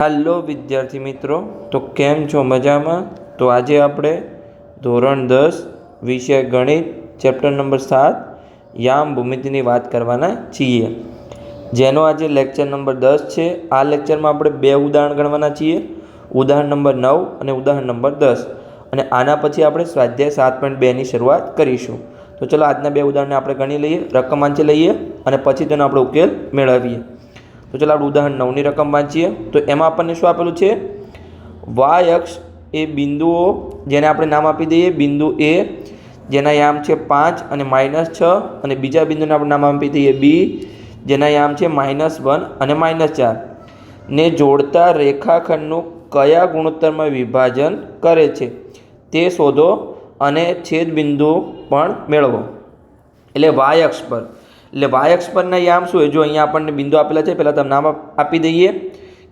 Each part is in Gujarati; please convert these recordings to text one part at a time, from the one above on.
હાલો વિદ્યાર્થી મિત્રો. તો કેમ છો મજામાં? તો આજે આપણે ધોરણ દસ, વિષય ગણિત ચેપ્ટર નંબર સાત, યામ ભૂમિતિની વાત કરવાના છીએ. જેનો આજે લેક્ચર નંબર દસ છે. આ લેક્ચરમાં આપણે બે ઉદાહરણ ગણવાના છીએ. ઉદાહરણ નંબર નવ અને ઉદાહરણ નંબર દસ. અને આના પછી આપણે સ્વાધ્યાય સાત પોઈન્ટ બેની શરૂઆત કરીશું. તો ચલો આજના બે ઉદાહરણને આપણે ગણી લઈએ, રકમ વાંચી લઈએ અને પછી તેનો આપણે ઉકેલ મેળવીએ. તો ચાલો આપણે ઉદાહરણ નવની રકમ વાંચીએ. તો એમાં આપણને શું આપેલું છે? વાય અક્ષ એ બિંદુઓ, જેને આપણે નામ આપી દઈએ, બિંદુ એ, જેના યામ છે પાંચ અને માઇનસ છ, અને બીજા બિંદુને આપણે નામ આપી દઈએ બી, જેના યામ છે માઇનસ વન અને માઇનસ ચાર. ને જોડતા રેખાખંડનું કયા ગુણોત્તરમાં વિભાજન કરે છે? તે શોધો અને છેદ બિંદુ પણ મેળવો. એટલે વાય અક્ષ પર. એટલે વાય અક્ષ પરના યામ શું હોય? જો અહીંયા આપણને બિંદુ આપેલા છે, પહેલાં તમે નામ આપી દઈએ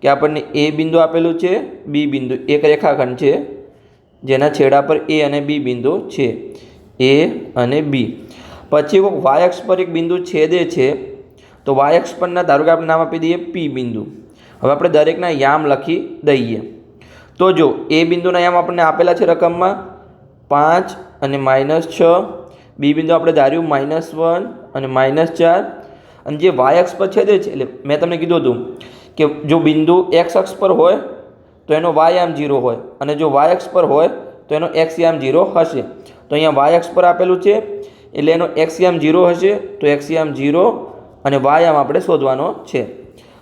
કે આપણને એ બિંદુ આપેલું છે, બી બિંદુ, એક રેખાખંડ છે, જેના છેડા પર એ અને બી બિંદુ છે, એ અને બી. પછી કોઈક વાય અક્ષ પર એક બિંદુ છેદે છે, તો વાય અક્ષ પરના ધારો કે આપણે નામ આપી દઈએ પી બિંદુ. હવે આપણે દરેકના યામ લખી દઈએ. તો જો એ બિંદુના યામ આપણને આપેલા છે રકમમાં પાંચ અને માઇનસ છ બી બિંદુ આપણે ધાર્યું માઇનસ વન અને માઇનસ ચાર. અને જે વાય અક્ષ પર છેદે છે, એટલે મેં તમને કીધું હતું કે જો બિંદુ એક્સ અક્ષ પર હોય, તો એનો વાય આમ જીરો હોય. અને જો વાય અક્ષ પર હોય, તો એનો એક્સ આમ જીરો હશે. તો અહીંયા વાય અક્ષ પર આપેલું છે, એટલે એનો એક્સ આમ જીરો હશે, તો એક્સ આમ જીરો અને વાય આમ આપણે શોધવાનો છે.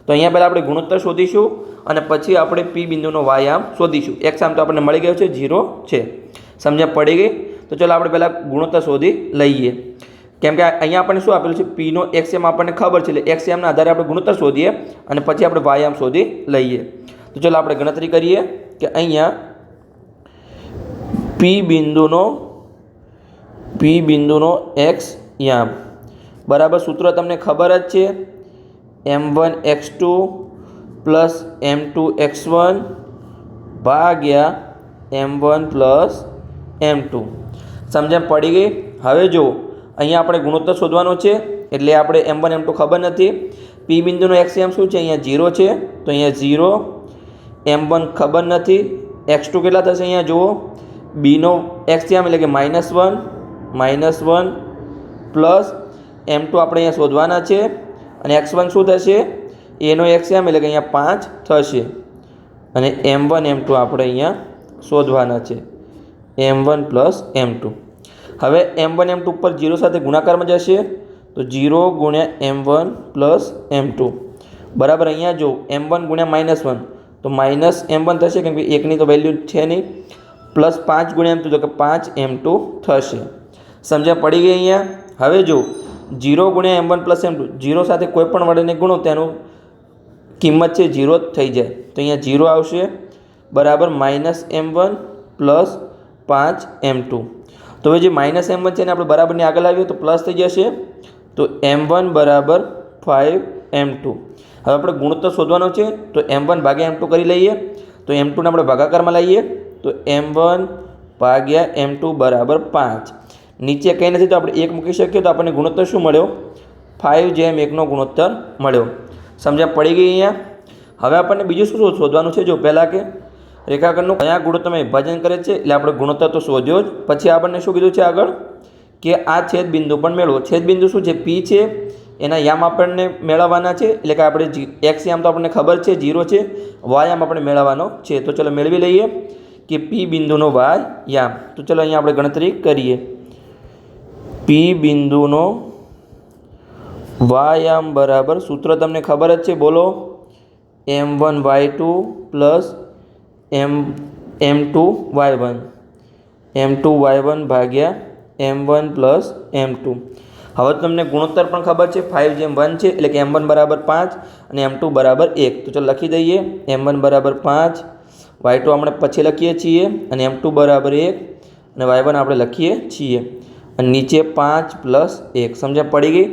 તો અહીંયા પહેલાં આપણે ગુણોત્તર શોધીશું અને પછી આપણે પી બિંદુનો વાયામ શોધીશું. એક્સ આમ તો આપણને મળી ગયો છે જીરો છે. સમજ્યા પડી ગઈ? તો ચલો આપણે પહેલાં ગુણોત્તર શોધી લઈએ. કેમ કે અહીંયા આપણને શું આપેલું છે? પીનો એક્સએમ આપણને ખબર છે, એટલે એક્સએમના આધારે આપણે ગુણોત્તર શોધીએ અને પછી આપણે વાયામ શોધી લઈએ. તો ચલો આપણે ગણતરી કરીએ કે અહીંયા પી બિંદુનો પી બિંદુનો એક્સ યામ બરાબર, સૂત્ર તમને ખબર જ છે. M one x two plus m two x one ભાગ્યા m one plus m two સમજણ પડી ગઈ? હવે જો અહીંયા આપણે ગુણોત્તર શોધવાનો છે, એટલે આપણે એમ વન, એમ ટુ ખબર નથી. પી બિંદુનો એક્સ એમ શું છે? અહીંયા ઝીરો છે. તો અહીંયા ઝીરો. એમ વન ખબર નથી. એક્સ ટુ કેટલા થશે અહીંયા? જુઓ. બીનો એક્સ એમ એટલે કે minus one minus one plus m two આપણે અહીંયા શોધવાના છે. અને એક્સ વન શું થશે? એનો એક્સ એમ એટલે કે અહીંયા પાંચ થશે. અને એમ વન એમ ટુ આપણે અહીંયા શોધવાના છે. M one plus m two હવે એમ વન એમ ટુ ઉપર જીરો સાથે ગુણાકારમાં જશે, તો જીરો ગુણ્યા m one plus m two બરાબર અહીંયા જો એમ વન ગુણ્યા માઇનસ વન તો માઇનસ એમ વન થશે, કેમ કે એકની તો વેલ્યુ છે નહીં. પ્લસ પાંચ ગુણ્યા એમ ટુ તો કે પાંચ એમ ટુ થશે. સમજ્યા? પડી ગઈ અહીંયા? હવે જો જીરો ગુણ્યા m one plus m two zero સાથે કોઈ પણ વડેને ગુણો તેનું કિંમત છે જીરો જ થઈ જાય. તો અહીંયા જીરો આવશે. બરાબર માઇનસ એમ વન પ્લસ પાંચ એમ ટુ. તો હવે જે માઇનસ એમ વન છે એને આપણે બરાબરને આગળ આવીએ તો પ્લસ થઈ જશે. તો એમ વન બરાબર ફાઇવ એમ ટુ. હવે આપણે ગુણોત્તર શોધવાનો છે, તો એમ વન ભાગ્યા એમ ટુ કરી લઈએ. તો એમ ટુને આપણે ભાગાકારમાં લઈએ તો એમ વન ભાગ્યા એમ ટુ બરાબર પાંચ. નીચે કંઈ નથી, તો આપણે એક મૂકી શકીએ, તો આપણને ગુણોત્તર શું મળ્યો? ફાઇવ જેમ એકનો ગુણોત્તર મળ્યો. સમજ્યા પડી ગઈ અહીંયા? હવે આપણને બીજું શું શોધવાનું છે? જો પહેલાં કે રેખાખંડનું કયા તમે વિભાજન કરે છે? એટલે આપણે ગુણોત્તર તો શોધ્યો જ. પછી આપણને શું કીધું છે આગળ? કે આ છેદ બિંદુ પણ મેળવો. છેદ બિંદુ શું છે? પી છે. એના યામ આપણને મેળવવાના છે. એટલે કે આપણે એક્સ યામ તો આપણને ખબર છે જીરો છે. વાય યામ આપણે મેળવવાનો છે. તો ચલો મેળવી લઈએ કે પી બિંદુનો વાય યામ. તો ચલો અહીંયા આપણે ગણતરી કરીએ. પી બિંદુનો વાયામ બરાબર. સૂત્ર તમને ખબર જ છે. બોલો. M one y two plus m m two y one. M two y one ભાગ્યા m one plus m two. હવે તમને ગુણોત્તર પણ ખબર છે ફાઇવ જેમ વન છે, એટલે કે એમ વન બરાબર પાંચ અને એમ ટુ બરાબર એક. તો ચાલો લખી દઈએ, એમ વન બરાબર પાંચ, વાય ટુ આપણે પછી લખીએ છીએ અને એમ ટુ બરાબર એક અને વાય વન આપણે લખીએ છીએ. અને નીચે પાંચ પ્લસ એક. સમજ્યા પડી ગઈ?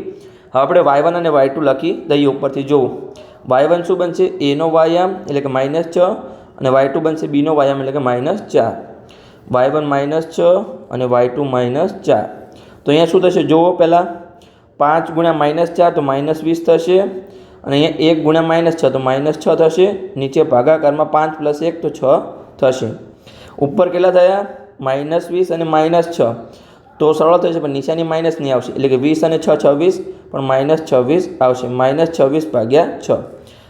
હવે આપણે વાય વન અને વાય ટુ લખી દઈએ ઉપરથી. જોવું વાય વન શું બનશે? એનો વાયામ એટલે કે માઇનસ છ. અને વાય ટુ બનશે બીનો વાયામ એટલે કે માઇનસ ચાર. વાય વન માઇનસ છ અને વાય ટુ માઇનસ ચાર. તો અહીંયા શું થશે? જુઓ પહેલાં. પાંચ ગુણ્યા માઇનસ ચાર તો માઇનસ વીસ થશે. અને અહીંયા એક ગુણ્યા માઇનસ છ તો માઇનસ છ થશે. નીચે ભાગાકારમાં પાંચ પ્લસ એક તો છ થશે. ઉપર કેટલા થયા? માઇનસ વીસ અને માઇનસ છ. તો સરળ થશે, પણ નિશાની માઇનસ નહીં આવશે. એટલે કે વીસ અને છ છવ્વીસ, પણ માઇનસ છવ્વીસ આવશે. માઇનસ છવ્વીસ ભાગ્યા છ.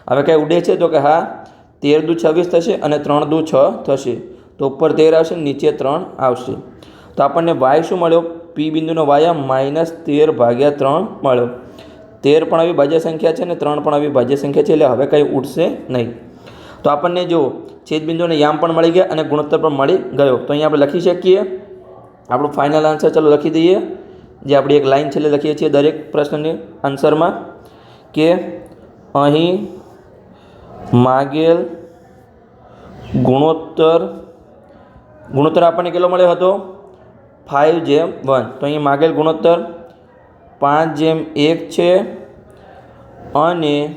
હવે કાંઈ ઉડે છે તો કે હા તેર દુ છવ્વીસ થશે અને ત્રણ દુ છ થશે. તો ઉપર તેર આવશે, નીચે ત્રણ આવશે. તો આપણને વાય શું મળ્યો? પી બિંદુનો વાય માઇનસ તેર ભાગ્યા ત્રણ મળ્યો. તેર પણ આવી ભાજ્ય સંખ્યા છે અને ત્રણ પણ આવી ભાજ્ય સંખ્યા છે એટલે હવે કંઈ ઉઠશે નહીં. તો આપણને જો છેદબિંદુને યામ પણ મળી ગયા અને ગુણોત્તર પણ મળી ગયો. તો અહીંયા આપણે લખી શકીએ. આપણું ફાઇનલ આન્સર ચાલો લખી દઈએ. જે આપણી એક લાઈન છેલ્લે લખીએ છીએ દરેક પ્રશ્નની આન્સરમાં કે અહીં માગેલ ગુણોત્તર ગુણોત્તર આપણને કેટલો મળ્યો હતો? ફાઇવ જેમ વન તો અહીં માગેલ ગુણોત્તર પાંચ જેમ એક છે અને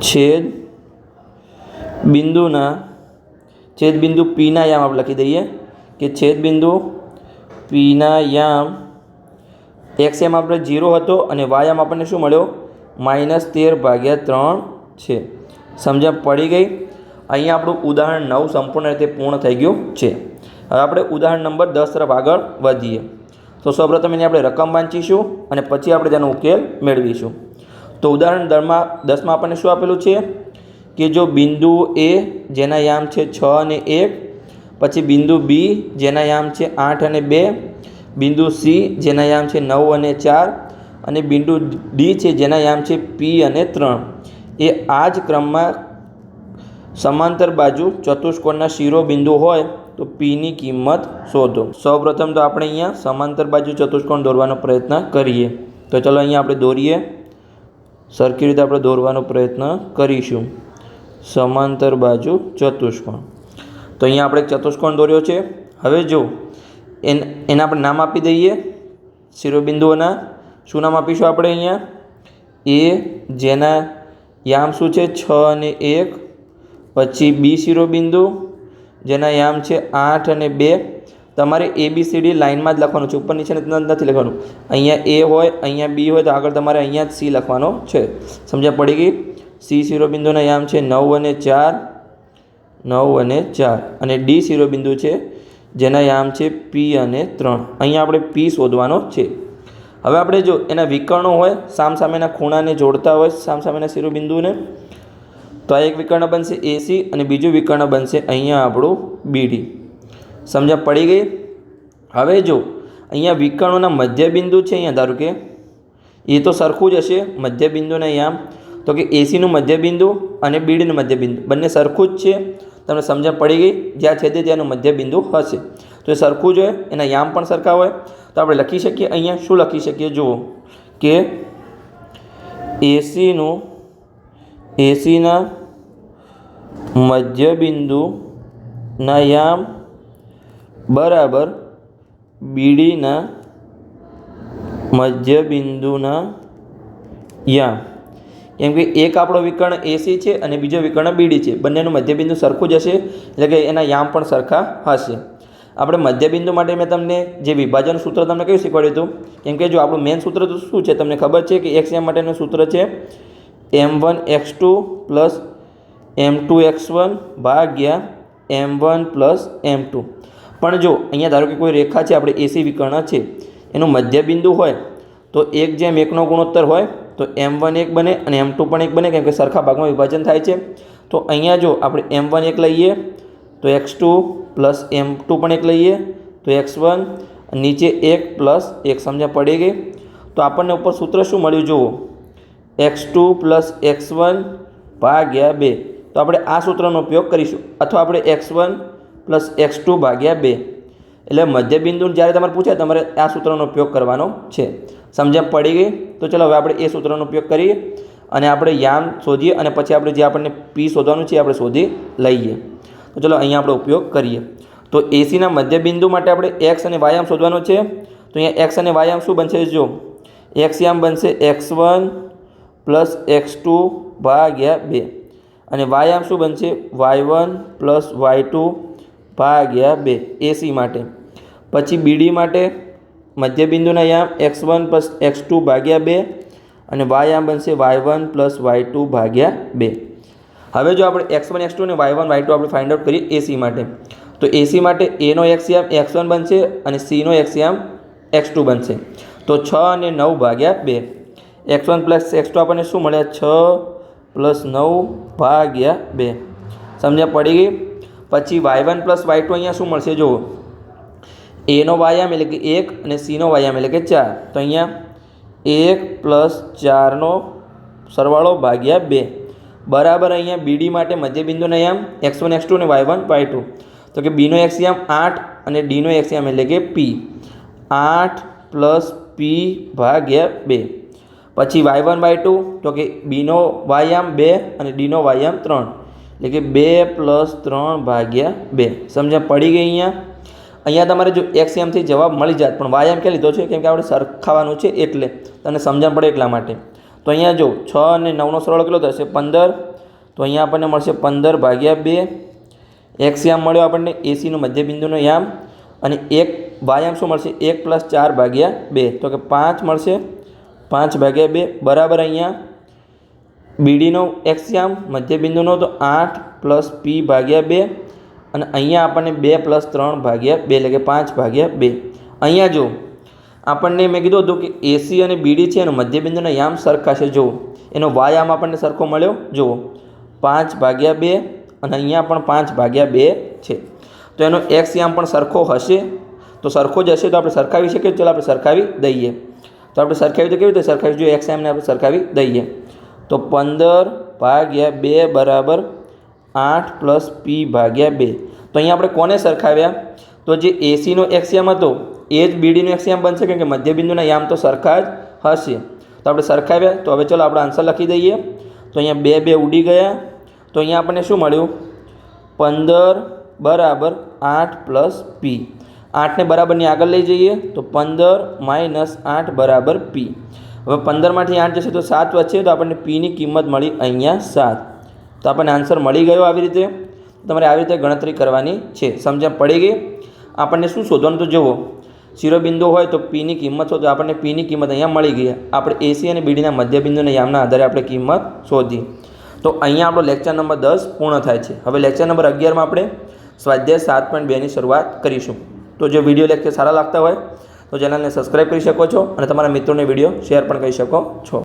છેદ બિંદુના, છેદ બિંદુ પીના યામ આપણે લખી દઈએ કે છેદ બિંદુ પીના યામ એક્સ એમ આપણે જીરો હતો અને વાય એમ આપણને શું મળ્યો? માઇનસ તેર ભાગ્યા ત્રણ છે. સમજણ પડી ગઈ? અહીંયા આપણું ઉદાહરણ નવ સંપૂર્ણ રીતે પૂર્ણ થઈ ગયું છે. હવે આપણે ઉદાહરણ નંબર દસ તરફ આગળ વધીએ. તો સૌપ્રથમ એની આપણે રકમ વાંચીશું અને પછી આપણે તેનો ઉકેલ મેળવીશું. તો ઉદાહરણ દરમાં, દસમાં આપણને શું આપેલું છે? કે જો બિંદુ એ જેના યામ છે છ અને એક, પછી બિંદુ બી જેના યામ છે આઠ અને બે, બિંદુ સી જેના યામ છે નવ અને ચાર, અને બિંદુ ડી છે જેના યામ છે પી અને ત્રણ. એ આ જ ક્રમમાં સમાંતર બાજુ ચતુષ્કોણના શિરોબિંદુ હોય તો પીની કિંમત શોધો. સૌપ્રથમ તો આપણે અહીંયા સમાંતર બાજુ ચતુષ્કોણ દોરવાનો પ્રયત્ન કરીએ. તો ચલો અહીંયા આપણે દોરીએ. સરખી રીતે આપણે દોરવાનો પ્રયત્ન કરીશું. સમાંતર બાજુ ચતુષ્કોણ. તો અહીંયા આપણે ચતુષ્કોણ દોર્યો છે. હવે જો એના આપણે નામ આપી દઈએ. શિરોબિંદુઓના. શું નામ આપીશું આપણે અહીંયા? એ, જેના યામ શું છે? છ અને એક. પછી બી શિરોબિંદુ, જેના યામ છે આઠ અને બે. તમારે એ બી સી ડી લાઇનમાં જ લખવાનું છે. ઉપર નીચે નથી લખવાનું. અહીંયા એ હોય, અહીંયા બી હોય, તો આગળ તમારે અહીંયા જ સી લખવાનો છે. સમજ્યા પડી ગઈ? સી શિરોબિંદુના યામ છે નવ અને ચાર. નવ અને ચાર. અને ડી શિરોબિંદુ છે, જેના યામ છે પી અને ત્રણ. અહીંયા આપણે પી શોધવાનો છે. હવે આપણે જો એના વિકર્ણો હોય, સામસામેના ખૂણાને જોડતા હોય, સામસામેના શિરોબિંદુને, તો આ એક વિકર્ણ બનશે એસી અને બીજું વિકર્ણ બનશે અહીંયા આપણું બીડી સમજ્યા પડી ગઈ? હવે જો અહીંયા વિકર્ણોના મધ્યબિંદુ છે અહીંયા, ધારો કે, એ તો સરખું જ હશે, મધ્યબિંદુને અહીંયા. તો કે એસીનું મધ્યબિંદુ અને બીડીનું મધ્યબિંદુ, બંને સરખું જ છે. તમને સમજણ પડી ગઈ? જ્યાં છે તે ત્યાંનું મધ્યબિંદુ હશે. તો એ સરખું જ હોય, એના યામ પણ સરખા હોય. તો આપણે લખી શકીએ અહીંયા, શું લખી શકીએ? જુઓ કે એસીનું, એસીના મધ્યબિંદુના યામ બરાબર બીડીના મધ્યબિંદુના યામ. કેમ કે એક આપણો વિકર્ણ એસી છે અને બીજો વિકર્ણ બીડી છે. બંનેનું મધ્યબિંદુ સરખું જ હશે, એટલે કે એના યામ પણ સરખા હશે. આપણે મધ્યબિંદુ માટે મેં તમને જે વિભાજન સૂત્ર તમને કયું શીખવાડ્યું હતું? કેમ કે જો આપણું મેન સૂત્ર તો શું છે? તમને ખબર છે કે એક્સ એમ માટેનું સૂત્ર છે m one x two plus m two x one ભાગ્યા m one plus m two પણ જો અહીંયા ધારો કે કોઈ રેખા છે, આપણે એસી વિકર્ણ છે, એનું મધ્યબિંદુ હોય, તો એક જેમ એકનો ગુણોત્તર હોય, તો એમ વન એક બને અને એમ ટુ પણ એક બને, કેમ કે સરખા ભાગમાં વિભાજન થાય છે. તો અહીંયા જો આપણે એમ વન એક લઈએ તો x two plus m two પણ એક લઈએ. તો એક્સ વન નીચે એક પ્લસ એક સમજ્યા પડી ગઈ. તો આપણને ઉપર સૂત્ર શું મળ્યું? જુઓ. X two plus x one ભાગ્યા બે. તો આપણે આ સૂત્રનો ઉપયોગ કરીશું. અથવા આપણે x one plus x two ભાગ્યા બે. એટલે મધ્યબિંદુ જ્યારે તમારે પૂછે તમારે આ સૂત્રનો ઉપયોગ કરવાનો છે. સમજણ પડી ગઈ? તો ચલો હવે આપણે એ સૂત્રનો ઉપયોગ કરીએ. અને આપણે યામ શોધીએ અને પછી આપણે જે આપણને પી શોધવાનું છે એ આપણે શોધી લઈએ. તો ચલો અહીંયા આપણે ઉપયોગ કરીએ. તો એસીના મધ્યબિંદુ માટે આપણે એક્સ અને વાયામ શોધવાનો છે. તો અહીંયા એક્સ અને વાયામ શું બનશે? જો એક્સ યામ બનશે x one plus x two ભાગ્યા બે. અને વાયામ શું બનશે? Y one plus y two ભાગ્યા બે એસી માટે. પછી બીડી માટે મધ્યબિંદુના યામ x one plus x two ભાગ્યા બે. અને વાય આમ બનશે y one plus y two ભાગ્યા બે. હવે જો આપણે એક્સ વન, એક્સ ટુ અને વાય વન, વાય ટુ આપણે ફાઇન્ડ આઉટ કરીએ એસી માટે, તો એસી માટે એનો એક્સિયામ એક્સ વન બનશે અને સીનો એક્સિયામ એક્સ ટુ બનશે. તો છ અને નવ ભાગ્યા બે. X one plus x two આપણને શું મળ્યા? છ પ્લસ નવ ભાગ્યા બે. સમજ્યા પડી ગઈ? પછી y one plus y two અહીંયા શું મળશે? જુઓ. એનો વાયામ એટલે કે એક અને સીનો વાયામ એટલે કે ચાર. તો અહીંયા એક પ્લસ ચારનો સરવાળો ભાગ્યા બે. બરાબર અહીંયા બીડી માટે મધ્યબિંદુના યામ એક્સ વન એક્સ ટુ અને વાય વન વાય ટુ તો કે બીનો એક્સયામ આઠ અને ડીનો એક્સયામ એટલે કે પી આઠ પ્લસ પી ભાગ્યા બે. પછી વાય વન વાય ટુ તો કે બીનો વાયામ બે અને ડીનો વાયામ ત્રણ. એટલે કે બે પ્લસ ત્રણ ભાગ્યા બે. સમજ્યા? પડી ગઈ અહીંયા. અહીંયા તમારે જો એક્સ જવાબ મળી જાત. પણ વાયામ ક્યાં લીધો છે? કેમ કે આપણે સરખાવાનું છે એટલે. તમને સમજણ પડે એટલા માટે. તો અહીંયા જો છ અને નવનો સરળ કેટલો થશે? પંદર. તો અહીંયા આપણને મળશે પંદર ભાગ્યા બે. એક્સ યામ મળ્યો આપણને એસીનો મધ્યબિંદુનો યામ. અને એક વાયામ શું મળશે? એક પ્લસ ચાર ભાગ્યા બે. તો કે પાંચ મળશે. પાંચ ભાગ્યા બે. બરાબર અહીંયા. બીડીનો એક્સયામ મધ્યબિંદુનો તો આઠ પ્લસ પી ભાગ્યા બે. અને અહીંયા આપણને બે પ્લસ ત્રણ ભાગ્યા બે. એટલે કે પાંચ ભાગ્યા બે. અહીંયા જો આપણને મેં કીધું હતું કે એસી અને બીડી છે એનો મધ્યબિંદુના યામ સરખા છે. જુઓ. એનો વાયામ આપણને સરખો મળ્યો. જુઓ. પાંચ ભાગ્યા બે અને અહીંયા પણ પાંચ ભાગ્યા બે છે. તો એનો એક્સ યામ પણ સરખો હશે. તો સરખો જ હશે તો આપણે સરખાવી શકીએ. ચાલો આપણે સરખાવી દઈએ. તો આપણે સરખાવી તો કેવી રીતે સરખાવી? જોઈએ એક્સ યામને આપણે સરખાવી દઈએ. તો પંદર ભાગ્યા બે બરાબર આઠ પ્લસ પી ભાગ્યા બે. તો અહીંયા આપણે કોને સરખાવ્યા? તો જે એસીનો એક્સયામ હતો એ જ બીડીનું એક્સયામ બનશે કેમ કે મધ્યબિંદુના યામ તો સરખા જ હશે. તો આપણે સરખાવ્યા, તો હવે ચલો આપણે આન્સર લખી દઈએ. તો અહીંયા બે બે ઉડી ગયા. તો અહીંયા આપણને શું મળ્યું? પંદર બરાબર આઠ પ્લસ પી આઠને બરાબરની આગળ લઈ જઈએ, તો પંદર માઇનસ આઠ બરાબર પી હવે પંદરમાંથી આઠ જશે તો સાત વચ્ચે તો આપણને પીની કિંમત મળી અહીંયા સાત. તો આપણને આન્સર મળી ગયો આવી રીતે. તમારે આવી રીતે ગણતરી કરવાની છે. સમજણ પડી ગઈ? આપણને શું શોધવાનું તો જુઓ. શિરોબિંદુ હોય તો પીની કિંમત શોધો. આપણને પીની કિંમત અહીંયા મળી ગઈ આપણે એસી અને બીડીના મધ્યબિંદુના યામના આધારે આપણે કિંમત શોધી તો અહીંયા આપણો લેક્ચર નંબર દસ પૂર્ણ થાય છે. હવે લેક્ચર નંબર અગિયારમાં આપણે સ્વાધ્યાય સાત પોઈન્ટ બેની શરૂઆત કરીશું. તો જો વીડિયો લેક્ચર સારા લાગતા હોય, તો ચેનલને સબસ્ક્રાઈબ કરી શકો છો અને તમારા મિત્રોને વીડિયો શેર પણ કરી શકો છો.